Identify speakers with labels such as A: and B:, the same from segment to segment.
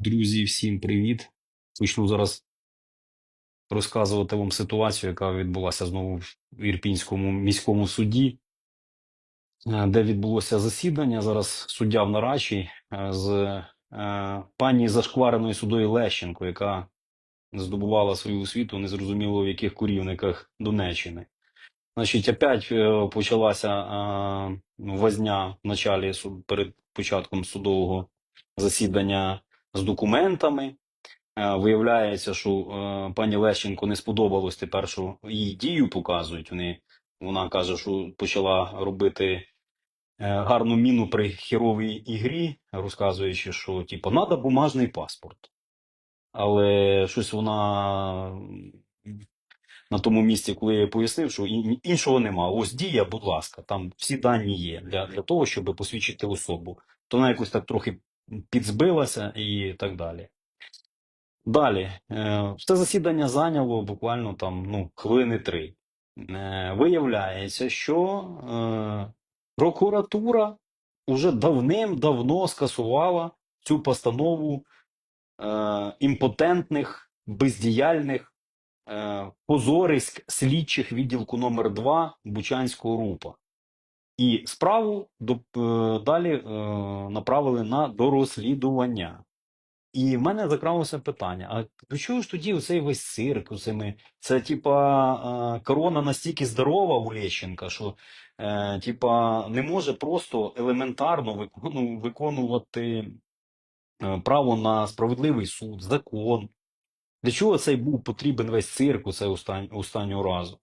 A: Друзі, всім привіт. Почну зараз розказувати вам ситуацію, яка відбулася знову в Ірпінському міському суді, е, де відбулося засідання. Зараз суддя в нарадчій е, з е, пані зашквареною судою Лещенко, яка здобувала свою освіту незрозуміло в яких корівниках Донеччини. Значить, опять почалася е, возня в началі перед початком судового засідання з документами. Е, Виявляється, що е, пані Лещенко не сподобалось тепер, що її дію показують. Вони, вона каже, що почала робити е, гарну міну при херовій ігрі, розказуючи, що типу, треба бумажний паспорт. Але щось вона на тому місці, коли я пояснив, що іншого нема. Ось дія, будь ласка, там всі дані є для, для того, щоб посвідчити особу. То вона якось так трохи підзбилася і так далі. Далі, е, це засідання зайняло буквально там ну, хвилини три. Е, Виявляється, що е, прокуратура уже давним-давно скасувала цю постанову імпотентних, бездіяльних, позориськ слідчих відділку номер 2 Бучанського РУПа. І справу е, далі е, направили на дорозслідування. І в мене закралося питання: а до чого ж тоді оцей весь цирк? Оцими? Це типа е, корона настільки здорова у Лещенка, що типа не може просто елементарно викону- виконувати право на справедливий суд, закон. Для чого цей був потрібен весь цирк у останнього разу?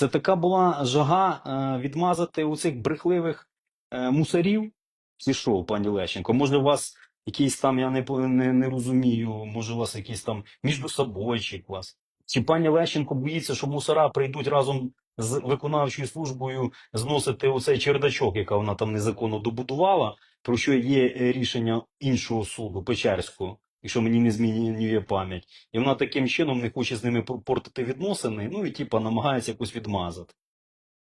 A: Це така була жага е, відмазати у цих брехливих е, мусорів. Чи що, пані Лещенко? Може, у вас якийсь там, я не, не, не розумію, може, у вас якийсь там міждособойчик у вас? Чи пані Лещенко боїться, що мусора прийдуть разом з виконавчою службою зносити оцей чердачок, яка вона там незаконно добудувала, про що є е, рішення іншого суду, Печерського, якщо мені не змінює пам'ять. І вона таким чином не хоче з ними пор- портити відносини, ну і типа намагається якось відмазати.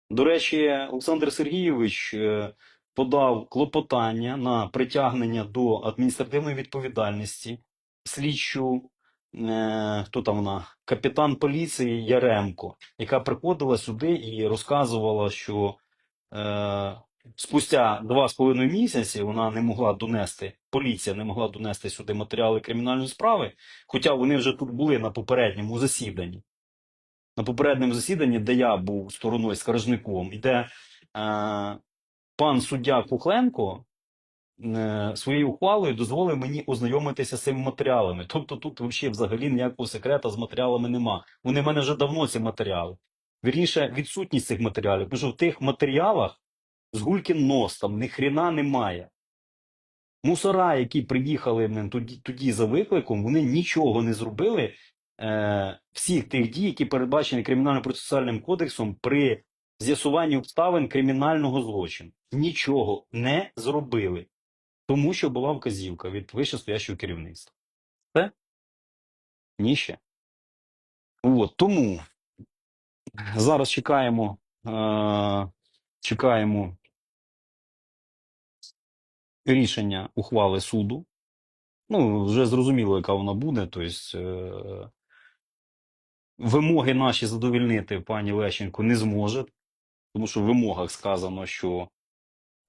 A: До речі, Олександр Сергійович е, подав клопотання на притягнення до адміністративної відповідальності слідчу, е, хто там вона, капітан поліції Яремко, яка приходила сюди і розказувала, що е, спустя два з половиною місяці вона не могла донести, поліція не могла донести сюди матеріали кримінальної справи, хоча вони вже тут були на попередньому засіданні. На попередньому засіданні, де я був стороною скаржником, і де е, пан суддя Кухленко е, своєю ухвалою дозволив мені ознайомитися з цими матеріалами. Тобто тут взагалі, ніякого секрета з матеріалами нема. Вони в мене вже давно ці матеріали. Вірніше, відсутність цих матеріалів, тому що в тих матеріалах з гулькін нос там ні хрена немає. Мусора, які приїхали тоді, тоді за викликом, вони нічого не зробили е, всіх тих дій, які передбачені кримінально-процесуальним кодексом при з'ясуванні обставин кримінального злочину. Нічого не зробили, тому що була вказівка від вищестоящого керівництва. Це ніще. От, тому зараз чекаємо, е, чекаємо рішення ухвали суду. Ну, вже зрозуміло, яка вона буде. Тобто, е, вимоги наші задовільнити пані Лещенко не зможе, тому що в вимогах сказано, що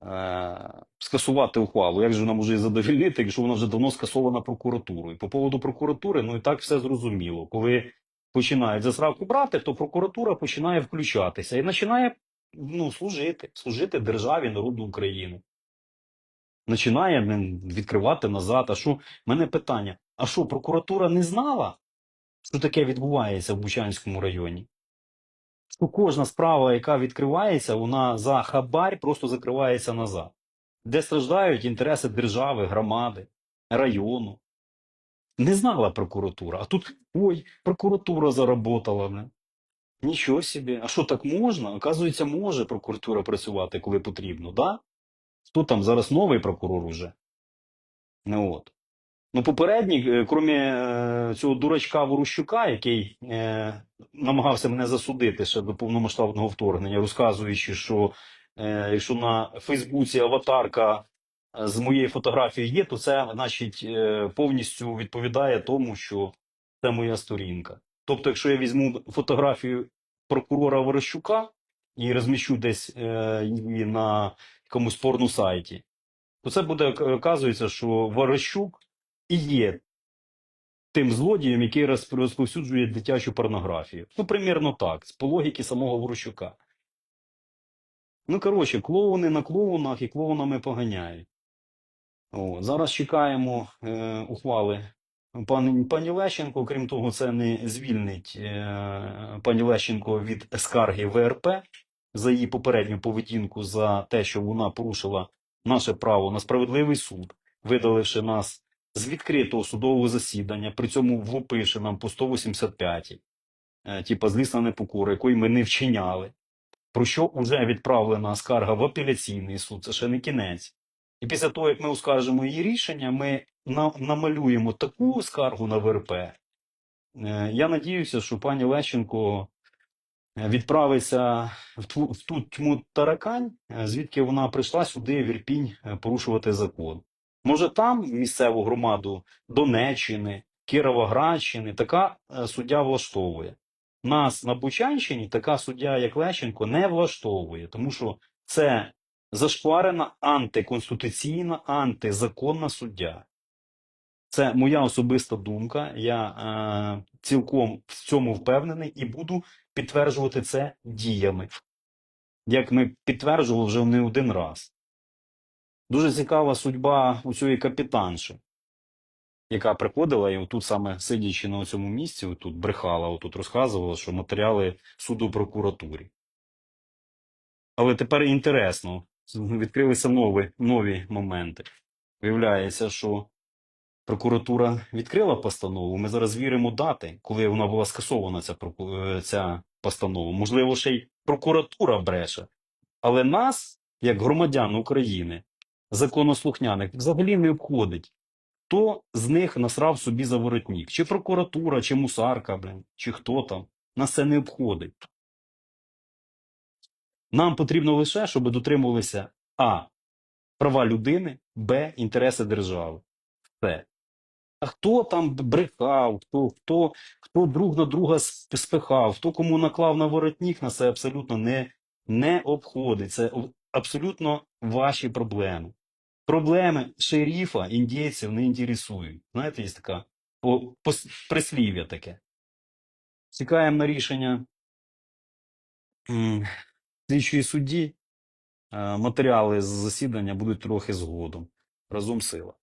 A: е, скасувати ухвалу. Як же вона може її задовільнити, якщо вона вже давно скасована прокуратурою? По поводу прокуратури, ну і так все зрозуміло. Коли починають засравку брати, то прокуратура починає включатися і починає ну, служити, служити державі, народу України. Починає відкривати назад. А що? Мене питання: а що, прокуратура не знала, що таке відбувається в Бучанському районі? Що кожна справа, яка відкривається, вона за хабарь просто закривається назад, де страждають інтереси держави, громади, району. Не знала прокуратура. А тут ой, прокуратура заработала. Не? Нічого собі. А що так можна? Оказується, може прокуратура працювати, коли потрібно, да? Хто там зараз новий прокурор уже? Ну от. Ну, попередній, е, крім е, цього дурачка Ворущука, який е, намагався мене засудити ще до повномасштабного вторгнення, розказуючи, що е, якщо на Фейсбуці аватарка е, з моєю фотографією є, то це, значить, е, повністю відповідає тому, що це моя сторінка. Тобто, якщо я візьму фотографію прокурора Верещука і розміщу десь е, її на якомусь порносайті, то це буде оказується, що Верещук і є тим злодієм, який розповсюджує дитячу порнографію. Ну, примірно так, по логіки самого Ворощука. Ну, коротше, клоуни на клоунах і клоунами поганяють. О, зараз чекаємо е, ухвали пані, пані Лещенко. Крім того, це не звільнить е, пані Лещенко від скарги ВРП за її попередню поведінку за те, що вона порушила наше право на справедливий суд, видаливши нас з відкритого судового засідання, при цьому влупивши нам по 185, е, типа злісна непокора, якої ми не вчиняли про що вже відправлена скарга в апеляційний суд, це ще не кінець. І після того, як ми оскаржимо її рішення, ми на, намалюємо таку скаргу на ВРП. Е, я надіюся, що пані Лещенко відправиться в ту, ту тьму таракань, е, звідки вона прийшла сюди в Ірпінь е, порушувати закон. Може, там місцеву громаду Донеччини, Кіровоградщини така е, суддя влаштовує. Нас на Бучанщині така суддя, як Лещенко, не влаштовує, тому що це зашкварена антиконституційна, антизаконна суддя. Це моя особиста думка. Я е, цілком в цьому впевнений і буду підтверджувати це діями. Як ми підтверджували вже не один раз. Дуже цікава судьба у цієї капітанши, яка приходила і отут саме сидячи на цьому місці, отут брехала, отут розказувала, що матеріали суду прокуратурі. Але тепер інтересно, відкрилися нові, нові моменти. Виявляється, що прокуратура відкрила постанову. Ми зараз віримо дати, коли вона була скасована, ця, е, ця постанова. Можливо, ще й прокуратура бреше. Але нас, як громадян України, законослухняних, взагалі не обходить. Хто з них насрав собі за воротник? Чи прокуратура, чи мусарка, блин, чи хто там. Нас це не обходить. Нам потрібно лише, щоб дотримувалися А. Права людини, Б. Інтереси держави. Все. А хто там брехав, хто, хто, хто друг на друга спихав, хто кому наклав на воротник, нас це абсолютно не, не обходить. Це абсолютно ваші проблеми. Проблеми шерифа індійців не інтересують. Знаєте, є така прислів'я таке. Чекаємо на рішення слідчої судді. Е, Матеріали з засідання будуть трохи згодом. Разом сила.